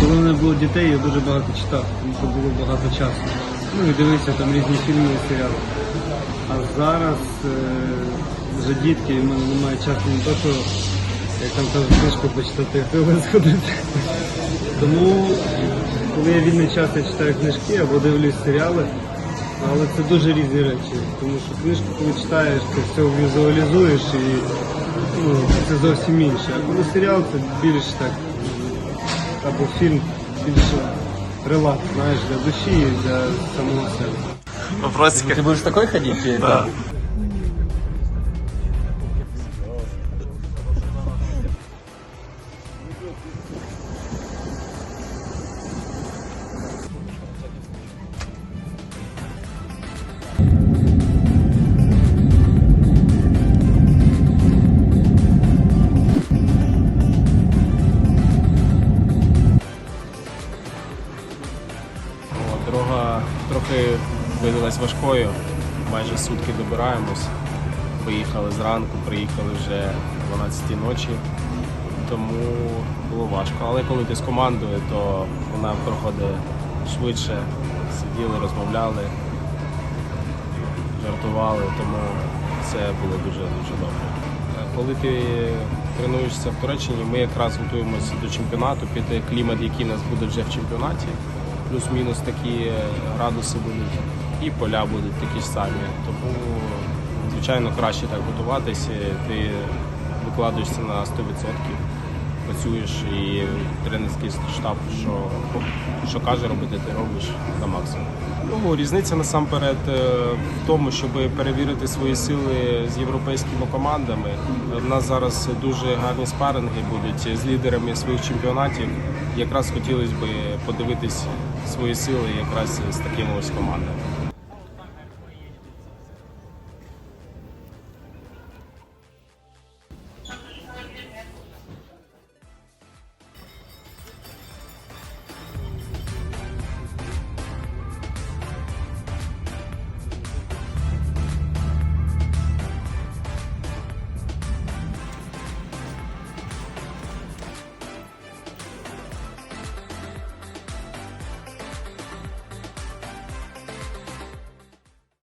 Коли не було дітей, я дуже багато читав, тому що було багато часу. Ну і дивився там різні фільми і серіали. А зараз е, вже дітки, і в мене немає часу не то, що як там кажуть, книжку почитати, а сходити. Тому, коли є вільний час, я читаю книжки або дивлюсь серіали. Але це дуже різні речі, тому що книжку, коли читаєш, ти все візуалізуєш і ну, це зовсім інше. А коли серіал, це більш так або фільм більше релакс, знаєш, для душі і для самого себе. Вопросики? Ты будешь такой ходить? или Да. Трохи видалась важкою, майже сутки добираємось. Виїхали зранку, приїхали вже о 12 ночі, тому було важко. Але коли ти з командою, то вона проходить швидше. Сиділи, розмовляли, жартували, тому це було дуже дуже добре. Е, Коли ти тренуєшся в Туреччині, ми якраз готуємося до чемпіонату під клімат, який у нас буде вже в чемпіонаті. Плюс-мінус такі градуси будуть, і поля будуть такі ж самі. Тому, звичайно, краще так готуватися. Ти викладаєшся на 100%, працюєш і тренерський штаб, що, що каже робити, ти робиш на максимум. Ну, різниця насамперед е, в тому, щоб перевірити свої сили з європейськими командами. У нас зараз дуже гарні спаринги будуть з лідерами своїх чемпіонатів. Якраз хотілося б подивитись свої сили якраз з такими ось командами.